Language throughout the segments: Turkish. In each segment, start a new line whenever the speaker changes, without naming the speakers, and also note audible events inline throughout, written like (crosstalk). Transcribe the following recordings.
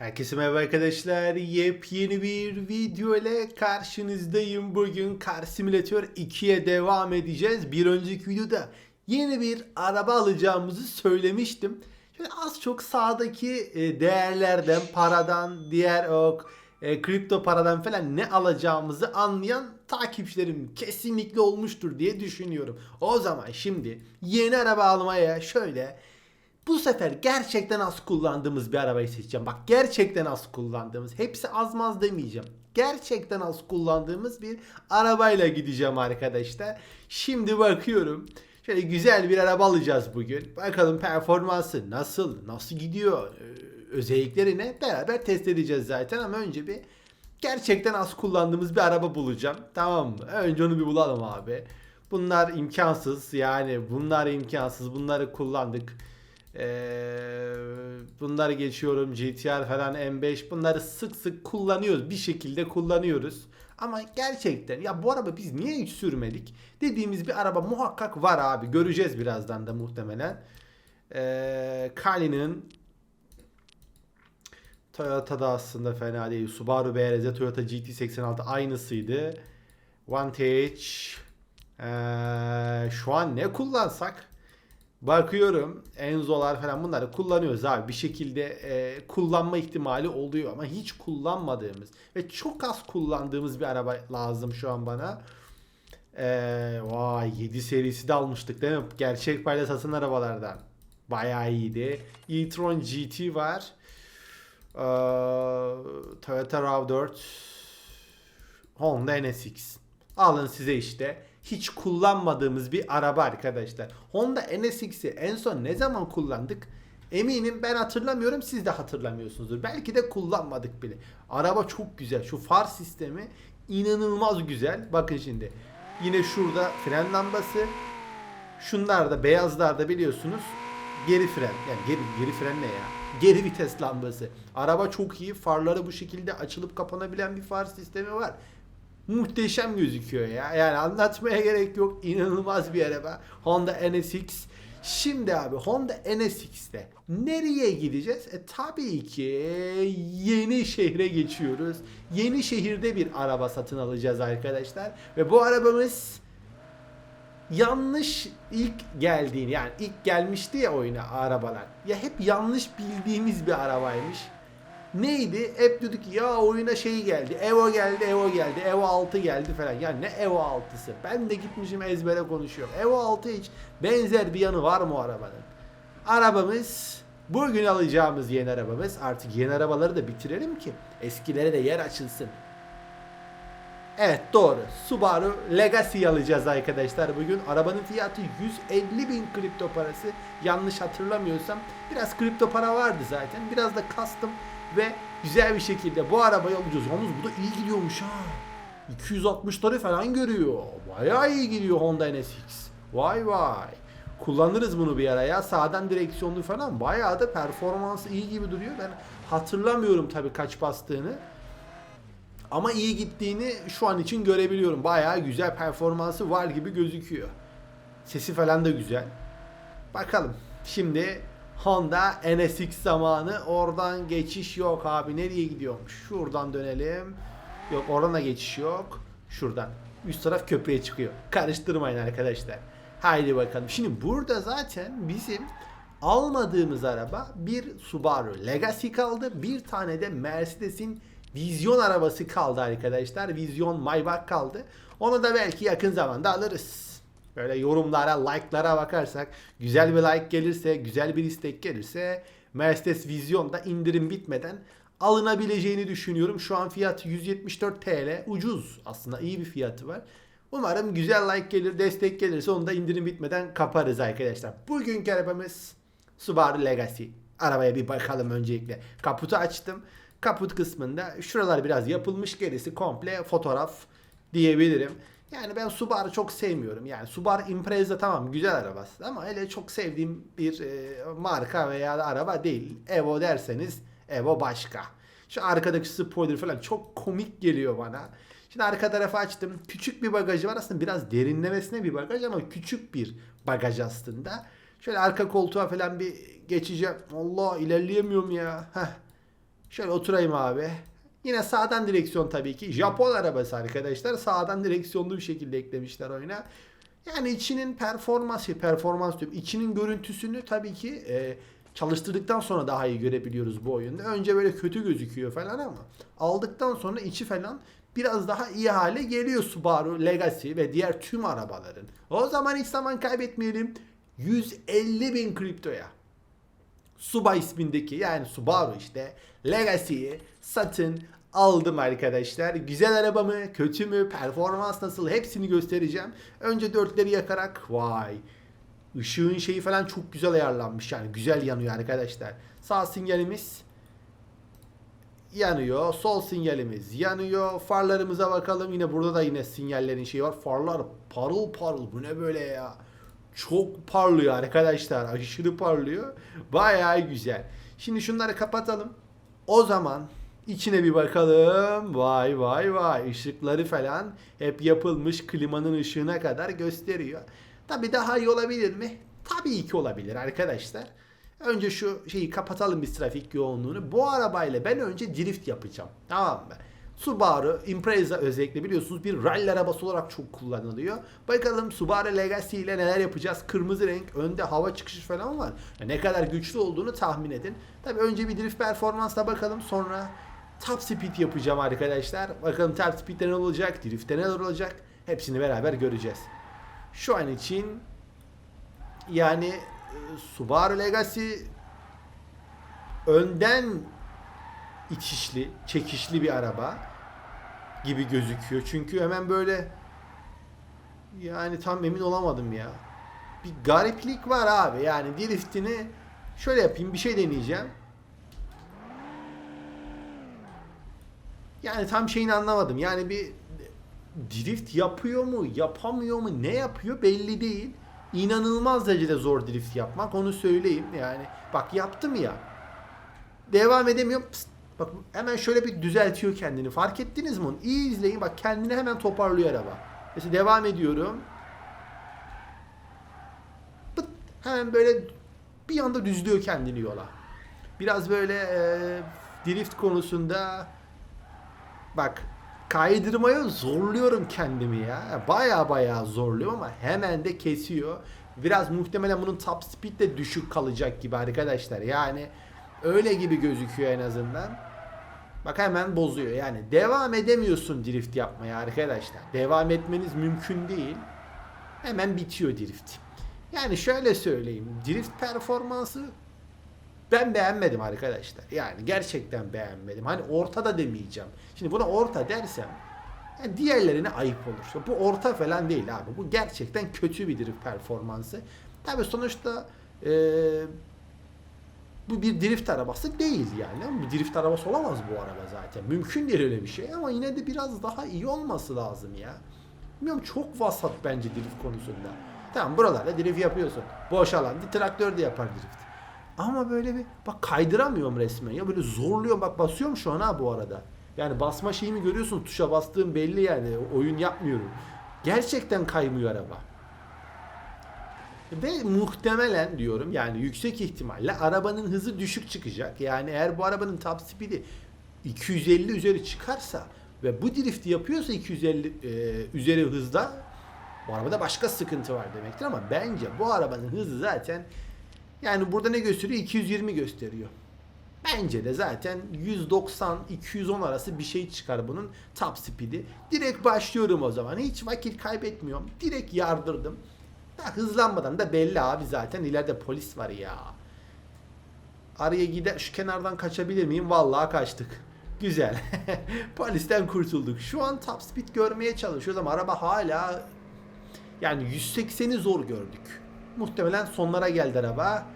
Herkese merhaba arkadaşlar. Yepyeni bir video ile karşınızdayım. Bugün Car Simulator 2'ye devam edeceğiz. Bir önceki videoda yeni bir araba alacağımızı söylemiştim. Şöyle az çok sağdaki e, değerlerden, paradan, diğer o e, kripto paradan falan ne alacağımızı anlayan takipçilerim kesinlikle olmuştur diye düşünüyorum. O zaman şimdi yeni araba almaya şöyle bu sefer gerçekten az kullandığımız bir arabayı seçeceğim. Bak gerçekten az kullandığımız. Hepsi az maz demeyeceğim. Gerçekten az kullandığımız bir arabayla gideceğim arkadaşlar. Şimdi bakıyorum. Şöyle güzel bir araba alacağız bugün. Bakalım performansı nasıl, nasıl gidiyor, ee, özellikleri ne beraber test edeceğiz zaten ama önce bir gerçekten az kullandığımız bir araba bulacağım. Tamam mı? Önce onu bir bulalım abi. Bunlar imkansız yani bunlar imkansız. Bunları kullandık. Ee, bunları geçiyorum GTR falan M5 bunları sık sık kullanıyoruz bir şekilde kullanıyoruz. Ama gerçekten ya bu araba biz niye hiç sürmedik? Dediğimiz bir araba muhakkak var abi göreceğiz birazdan da muhtemelen. Ee, Kali'nin Toyota'da aslında fena değil Subaru BRZ Toyota GT86 aynısıydı. Vantage ee, şu an ne kullansak Bakıyorum Enzo'lar falan bunları kullanıyoruz abi. Bir şekilde e, kullanma ihtimali oluyor ama hiç kullanmadığımız ve çok az kullandığımız bir araba lazım şu an bana. E, vay 7 serisi de almıştık değil mi? Gerçek payla satın arabalardan. Bayağı iyiydi. e-tron GT var. E, Toyota RAV4 Honda NSX. Alın size işte hiç kullanmadığımız bir araba arkadaşlar. Honda NSX'i en son ne zaman kullandık? Eminim ben hatırlamıyorum siz de hatırlamıyorsunuzdur. Belki de kullanmadık bile. Araba çok güzel. Şu far sistemi inanılmaz güzel. Bakın şimdi. Yine şurada fren lambası. Şunlar da beyazlar da biliyorsunuz geri fren. Yani geri, geri fren ne ya? Geri vites lambası. Araba çok iyi. Farları bu şekilde açılıp kapanabilen bir far sistemi var muhteşem gözüküyor ya. Yani anlatmaya gerek yok. İnanılmaz bir araba. Honda NSX. Şimdi abi Honda NSX'te nereye gideceğiz? E tabii ki yeni şehre geçiyoruz. Yeni şehirde bir araba satın alacağız arkadaşlar. Ve bu arabamız yanlış ilk geldiğini yani ilk gelmişti ya oyuna arabalar. Ya hep yanlış bildiğimiz bir arabaymış neydi? Hep dedik ya oyuna şey geldi. Evo geldi, Evo geldi. Evo 6 geldi falan. Ya ne Evo 6'sı? Ben de gitmişim ezbere konuşuyorum. Evo 6 hiç benzer bir yanı var mı o arabanın? Arabamız bugün alacağımız yeni arabamız. Artık yeni arabaları da bitirelim ki eskilere de yer açılsın. Evet doğru. Subaru Legacy alacağız arkadaşlar bugün. Arabanın fiyatı 150 bin kripto parası. Yanlış hatırlamıyorsam. Biraz kripto para vardı zaten. Biraz da custom ve güzel bir şekilde bu arabayı alacağız. Yalnız bu da iyi gidiyormuş ha. 260'ları falan görüyor. Bayağı iyi gidiyor Honda NSX. Vay vay. Kullanırız bunu bir ara ya. Sağdan direksiyonlu falan. Bayağı da performansı iyi gibi duruyor. Ben hatırlamıyorum tabii kaç bastığını. Ama iyi gittiğini şu an için görebiliyorum. Bayağı güzel performansı var gibi gözüküyor. Sesi falan da güzel. Bakalım. Şimdi Honda NSX zamanı. Oradan geçiş yok abi. Nereye gidiyormuş? Şuradan dönelim. Yok oradan da geçiş yok. Şuradan. Üst taraf köprüye çıkıyor. Karıştırmayın arkadaşlar. Haydi bakalım. Şimdi burada zaten bizim almadığımız araba bir Subaru Legacy kaldı. Bir tane de Mercedes'in Vizyon arabası kaldı arkadaşlar. Vizyon Maybach kaldı. Onu da belki yakın zamanda alırız. Böyle yorumlara, like'lara bakarsak güzel bir like gelirse, güzel bir istek gelirse Mercedes Vision'da indirim bitmeden alınabileceğini düşünüyorum. Şu an fiyat 174 TL. Ucuz aslında iyi bir fiyatı var. Umarım güzel like gelir, destek gelirse onu da indirim bitmeden kaparız arkadaşlar. Bugünkü arabamız Subaru Legacy. Arabaya bir bakalım öncelikle. Kaputu açtım. Kaput kısmında şuralar biraz yapılmış gerisi komple fotoğraf diyebilirim. Yani ben Subaru çok sevmiyorum. Yani Subaru Impreza tamam güzel arabası ama hele çok sevdiğim bir e, marka veya araba değil. Evo derseniz Evo başka. Şu arkadaki spoiler falan çok komik geliyor bana. Şimdi arka tarafı açtım. Küçük bir bagajı var aslında biraz derinlemesine bir bagaj ama küçük bir bagaj aslında. Şöyle arka koltuğa falan bir geçeceğim. Allah ilerleyemiyorum ya. Heh. Şöyle oturayım abi. Yine sağdan direksiyon tabii ki. Japon arabası arkadaşlar. Sağdan direksiyonlu bir şekilde eklemişler oyuna. Yani içinin performansı, performans diyorum. İçinin görüntüsünü tabii ki e, çalıştırdıktan sonra daha iyi görebiliyoruz bu oyunda. Önce böyle kötü gözüküyor falan ama aldıktan sonra içi falan biraz daha iyi hale geliyor Subaru Legacy ve diğer tüm arabaların. O zaman hiç zaman kaybetmeyelim. 150 bin kriptoya. Suba ismindeki yani Subaru işte Legacy'yi satın aldım arkadaşlar. Güzel araba mı, kötü mü, performans nasıl hepsini göstereceğim. Önce dörtleri yakarak vay. Işığın şeyi falan çok güzel ayarlanmış yani güzel yanıyor arkadaşlar. Sağ sinyalimiz yanıyor. Sol sinyalimiz yanıyor. Farlarımıza bakalım. Yine burada da yine sinyallerin şeyi var. Farlar parıl parıl. Bu ne böyle ya? Çok parlıyor arkadaşlar. Aşırı parlıyor. Bayağı güzel. Şimdi şunları kapatalım. O zaman içine bir bakalım. Vay vay vay. Işıkları falan hep yapılmış klimanın ışığına kadar gösteriyor. Tabi daha iyi olabilir mi? Tabii ki olabilir arkadaşlar. Önce şu şeyi kapatalım biz trafik yoğunluğunu. Bu arabayla ben önce drift yapacağım. Tamam mı? Subaru Impreza özellikle biliyorsunuz bir rally arabası olarak çok kullanılıyor. Bakalım Subaru Legacy ile neler yapacağız. Kırmızı renk, önde hava çıkışı falan var. Ne kadar güçlü olduğunu tahmin edin. Tabi önce bir drift performansla bakalım. Sonra top speed yapacağım arkadaşlar. Bakalım top speed'de ne olacak, drift'te neler olacak. Hepsini beraber göreceğiz. Şu an için yani e, Subaru Legacy önden itişli, çekişli bir araba gibi gözüküyor. Çünkü hemen böyle yani tam emin olamadım ya. Bir gariplik var abi. Yani driftini şöyle yapayım bir şey deneyeceğim. Yani tam şeyini anlamadım. Yani bir drift yapıyor mu, yapamıyor mu, ne yapıyor belli değil. İnanılmaz derecede zor drift yapmak onu söyleyeyim. Yani bak yaptım ya. Devam edemiyorum. Pst, bak hemen şöyle bir düzeltiyor kendini. Fark ettiniz mi onu? İyi izleyin. Bak kendini hemen toparlıyor araba. Mesela devam ediyorum. Pıt, hemen böyle bir anda düzlüyor kendini yola. Biraz böyle e, drift konusunda bak kaydırmaya zorluyorum kendimi ya. Baya baya zorluyorum ama hemen de kesiyor. Biraz muhtemelen bunun top speed de düşük kalacak gibi arkadaşlar. Yani öyle gibi gözüküyor en azından. Bak hemen bozuyor. Yani devam edemiyorsun drift yapmaya arkadaşlar. Devam etmeniz mümkün değil. Hemen bitiyor drift. Yani şöyle söyleyeyim. Drift performansı ben beğenmedim arkadaşlar. Yani gerçekten beğenmedim. Hani ortada demeyeceğim. Şimdi buna orta dersem yani diğerlerine ayıp olur. Bu orta falan değil abi. Bu gerçekten kötü bir drift performansı. Tabi sonuçta e, bu bir drift arabası değil yani. Bir drift arabası olamaz bu araba zaten. Mümkün değil öyle bir şey ama yine de biraz daha iyi olması lazım ya. Bilmiyorum çok vasat bence drift konusunda. Tamam buralarda drift yapıyorsun. Boş alan traktör de yapar drift. Ama böyle bir bak kaydıramıyorum resmen ya böyle zorluyorum bak basıyorum şu an ha bu arada. Yani basma şeyimi görüyorsun tuşa bastığım belli yani oyun yapmıyorum. Gerçekten kaymıyor araba. Ve muhtemelen diyorum yani yüksek ihtimalle arabanın hızı düşük çıkacak. Yani eğer bu arabanın top speed'i 250 üzeri çıkarsa ve bu drifti yapıyorsa 250 e, üzeri hızda bu arabada başka sıkıntı var demektir ama bence bu arabanın hızı zaten yani burada ne gösteriyor? 220 gösteriyor. Bence de zaten 190-210 arası bir şey çıkar bunun top speed'i. Direkt başlıyorum o zaman. Hiç vakit kaybetmiyorum. Direkt yardırdım. Daha hızlanmadan da belli abi zaten. ileride polis var ya. Araya gider şu kenardan kaçabilir miyim? Vallahi kaçtık. Güzel. (laughs) Polisten kurtulduk. Şu an top speed görmeye çalışıyoruz ama araba hala yani 180'i zor gördük. Muhtemelen sonlara geldi araba.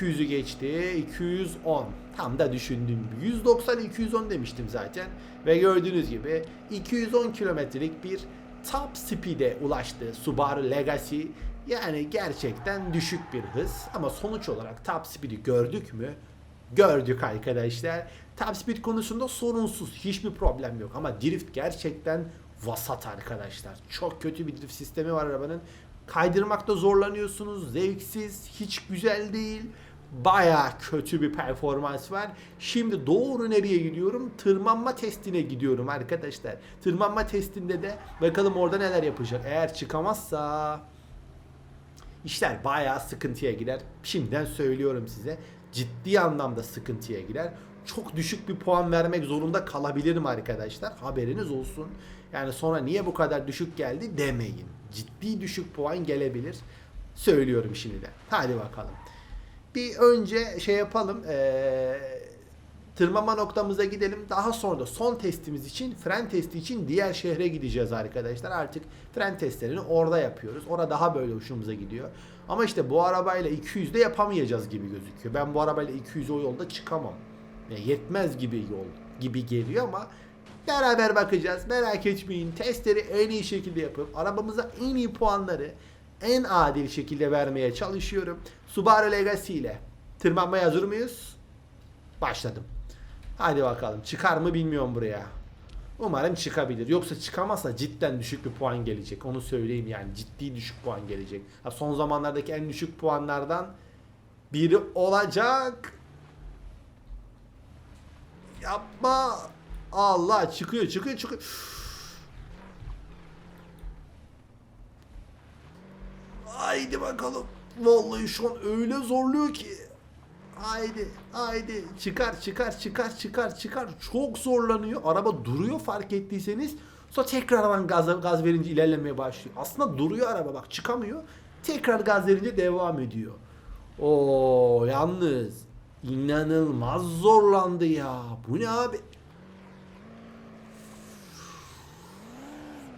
200'ü geçti. 210. Tam da düşündüğüm gibi. 190 210 demiştim zaten. Ve gördüğünüz gibi 210 kilometrelik bir top speed'e ulaştı Subaru Legacy. Yani gerçekten düşük bir hız ama sonuç olarak top speed'i gördük mü? Gördük arkadaşlar. Top speed konusunda sorunsuz. Hiçbir problem yok ama drift gerçekten vasat arkadaşlar. Çok kötü bir drift sistemi var arabanın. Kaydırmakta zorlanıyorsunuz. Zevksiz, hiç güzel değil. baya kötü bir performans var. Şimdi doğru nereye gidiyorum? Tırmanma testine gidiyorum arkadaşlar. Tırmanma testinde de bakalım orada neler yapacak. Eğer çıkamazsa işler bayağı sıkıntıya girer. Şimdiden söylüyorum size. Ciddi anlamda sıkıntıya girer. Çok düşük bir puan vermek zorunda kalabilirim arkadaşlar. Haberiniz olsun. Yani sonra niye bu kadar düşük geldi demeyin. Ciddi düşük puan gelebilir. Söylüyorum şimdiden. Hadi bakalım. Bir önce şey yapalım. Ee, tırmanma noktamıza gidelim. Daha sonra da son testimiz için, fren testi için diğer şehre gideceğiz arkadaşlar. Artık fren testlerini orada yapıyoruz. Orada daha böyle hoşumuza gidiyor. Ama işte bu arabayla 200'de yapamayacağız gibi gözüküyor. Ben bu arabayla 200 o yolda çıkamam. Yani yetmez gibi yol gibi geliyor ama beraber bakacağız. Merak etmeyin. Testleri en iyi şekilde yapıp arabamıza en iyi puanları en adil şekilde vermeye çalışıyorum. Subaru Legacy ile tırmanmaya hazır mıyız? Başladım. Hadi bakalım. Çıkar mı bilmiyorum buraya. Umarım çıkabilir. Yoksa çıkamazsa cidden düşük bir puan gelecek. Onu söyleyeyim yani. Ciddi düşük puan gelecek. Ha, son zamanlardaki en düşük puanlardan biri olacak. Yapma. Allah çıkıyor çıkıyor çıkıyor. Haydi bakalım. Vallahi şu an öyle zorluyor ki. Haydi, haydi. Çıkar, çıkar, çıkar, çıkar, çıkar. Çok zorlanıyor. Araba duruyor fark ettiyseniz. Sonra tekrardan gaz, gaz verince ilerlemeye başlıyor. Aslında duruyor araba bak çıkamıyor. Tekrar gaz verince devam ediyor. Oo yalnız inanılmaz zorlandı ya. Bu ne abi?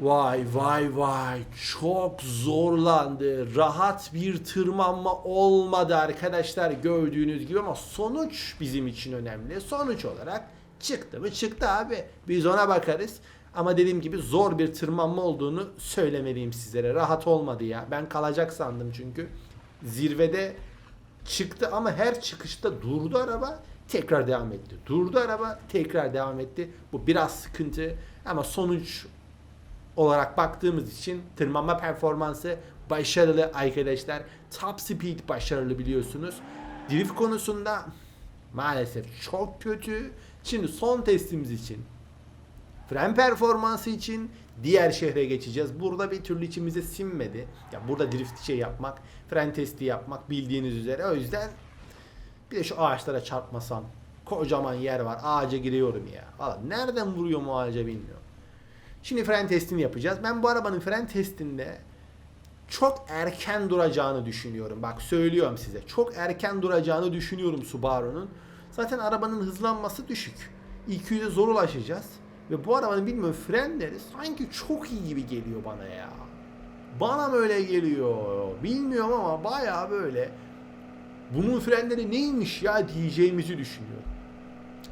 Vay vay vay çok zorlandı. Rahat bir tırmanma olmadı arkadaşlar gördüğünüz gibi ama sonuç bizim için önemli. Sonuç olarak çıktı mı çıktı abi. Biz ona bakarız. Ama dediğim gibi zor bir tırmanma olduğunu söylemeliyim sizlere. Rahat olmadı ya. Ben kalacak sandım çünkü. Zirvede çıktı ama her çıkışta durdu araba tekrar devam etti. Durdu araba tekrar devam etti. Bu biraz sıkıntı ama sonuç olarak baktığımız için tırmanma performansı başarılı arkadaşlar. Top speed başarılı biliyorsunuz. Drift konusunda maalesef çok kötü. Şimdi son testimiz için fren performansı için diğer şehre geçeceğiz. Burada bir türlü içimize sinmedi. Ya burada drift şey yapmak, fren testi yapmak bildiğiniz üzere. O yüzden bir de şu ağaçlara çarpmasam. Kocaman yer var. Ağaca giriyorum ya. Valla nereden vuruyorum o ağaca bilmiyorum. Şimdi fren testini yapacağız. Ben bu arabanın fren testinde çok erken duracağını düşünüyorum. Bak söylüyorum size. Çok erken duracağını düşünüyorum Subaru'nun. Zaten arabanın hızlanması düşük. 200'e zor ulaşacağız. Ve bu arabanın bilmiyorum frenleri sanki çok iyi gibi geliyor bana ya. Bana mı öyle geliyor? Bilmiyorum ama bayağı böyle. Bunun frenleri neymiş ya diyeceğimizi düşünüyorum.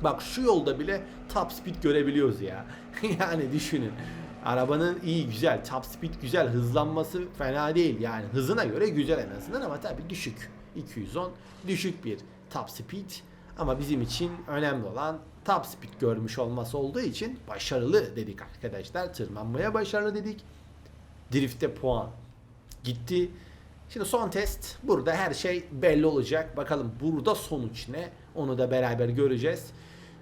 Bak şu yolda bile top speed görebiliyoruz ya. (laughs) yani düşünün. Arabanın iyi güzel, top speed güzel, hızlanması fena değil. Yani hızına göre güzel en azından ama tabii düşük. 210 düşük bir top speed. Ama bizim için önemli olan top speed görmüş olması olduğu için başarılı dedik arkadaşlar. Tırmanmaya başarılı dedik. Drift'te puan gitti. Şimdi son test. Burada her şey belli olacak. Bakalım burada sonuç ne? Onu da beraber göreceğiz.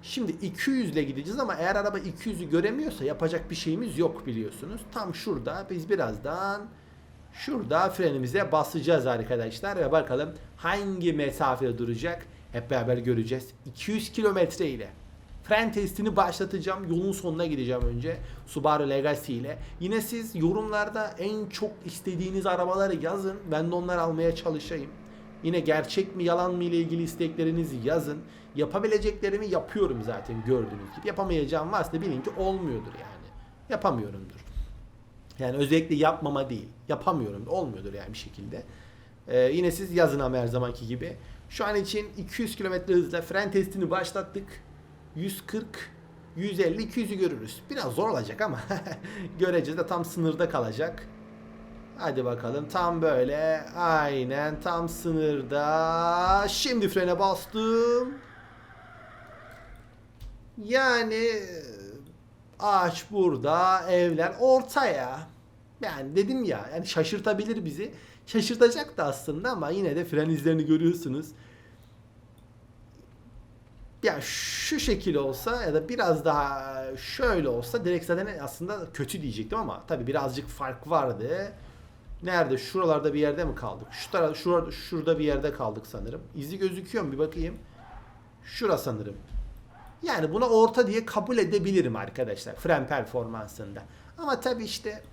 Şimdi 200 ile gideceğiz ama eğer araba 200'ü göremiyorsa yapacak bir şeyimiz yok biliyorsunuz. Tam şurada biz birazdan şurada frenimize basacağız arkadaşlar ve bakalım hangi mesafede duracak hep beraber göreceğiz. 200 kilometre ile fren testini başlatacağım. Yolun sonuna gideceğim önce. Subaru Legacy ile. Yine siz yorumlarda en çok istediğiniz arabaları yazın. Ben de onları almaya çalışayım. Yine gerçek mi yalan mı ile ilgili isteklerinizi yazın. Yapabileceklerimi yapıyorum zaten gördüğünüz gibi. Yapamayacağım varsa bilin ki olmuyordur yani. Yapamıyorumdur. Yani özellikle yapmama değil. Yapamıyorum. Olmuyordur yani bir şekilde. Ee, yine siz yazın ama her zamanki gibi. Şu an için 200 km hızla fren testini başlattık. 140 150 200'ü görürüz. Biraz zor olacak ama (laughs) göreceğiz de tam sınırda kalacak. Hadi bakalım tam böyle aynen tam sınırda. Şimdi frene bastım. Yani ağaç burada, evler ortaya. Yani dedim ya yani şaşırtabilir bizi. Şaşırtacak da aslında ama yine de fren izlerini görüyorsunuz. yani şu şekil olsa ya da biraz daha şöyle olsa direkt zaten aslında kötü diyecektim ama tabii birazcık fark vardı. Nerede? Şuralarda bir yerde mi kaldık? Şu taraf, şurada, şurada bir yerde kaldık sanırım. İzi gözüküyor mu? Bir bakayım. Şura sanırım. Yani buna orta diye kabul edebilirim arkadaşlar fren performansında. Ama tabii işte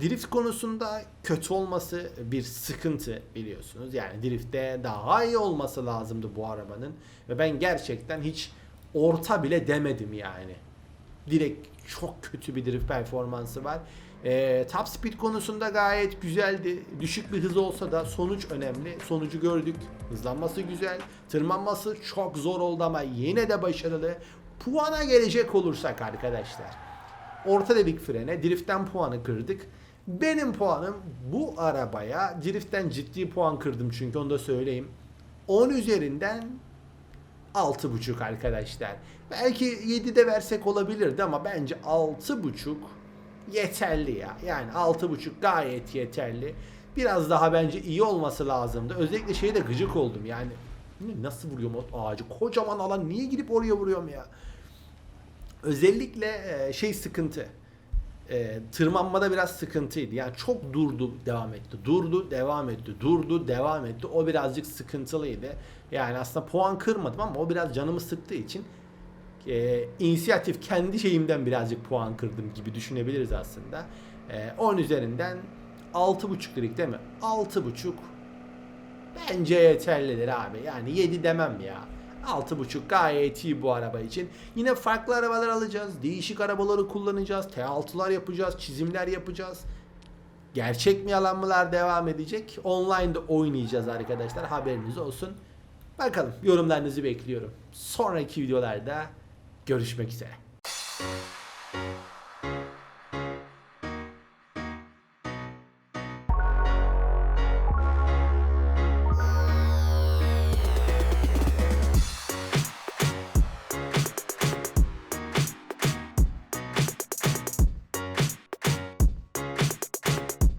drift konusunda kötü olması bir sıkıntı biliyorsunuz. Yani driftte daha iyi olması lazımdı bu arabanın. Ve ben gerçekten hiç orta bile demedim yani. Direkt çok kötü bir drift performansı var. Ee, top speed konusunda gayet güzeldi. Düşük bir hız olsa da sonuç önemli. Sonucu gördük. Hızlanması güzel. Tırmanması çok zor oldu ama yine de başarılı. Puana gelecek olursak arkadaşlar. Orta dedik frene. Drift'ten puanı kırdık. Benim puanım bu arabaya drift'ten ciddi puan kırdım çünkü onu da söyleyeyim. 10 üzerinden 6.5 arkadaşlar. Belki 7 de versek olabilirdi ama bence 6.5 yeterli ya. Yani 6.5 gayet yeterli. Biraz daha bence iyi olması lazımdı. Özellikle şeye de gıcık oldum yani. Nasıl vuruyorum o ağacı? Kocaman alan niye gidip oraya vuruyorum ya? Özellikle e, şey sıkıntı. E, tırmanmada biraz sıkıntıydı. Yani çok durdu, devam etti. Durdu, devam etti. Durdu, devam etti. O birazcık sıkıntılıydı. Yani aslında puan kırmadım ama o biraz canımı sıktığı için e, inisiyatif kendi şeyimden birazcık puan kırdım gibi düşünebiliriz aslında. E, 10 üzerinden 6.5 dedik değil mi? 6.5 bence yeterlidir abi. Yani 7 demem ya. 6.5 gayet iyi bu araba için. Yine farklı arabalar alacağız. Değişik arabaları kullanacağız. T6'lar yapacağız. Çizimler yapacağız. Gerçek mi yalan mılar devam edecek. Online'da oynayacağız arkadaşlar. Haberiniz olsun. Bakalım yorumlarınızı bekliyorum. Sonraki videolarda görüşmek üzere.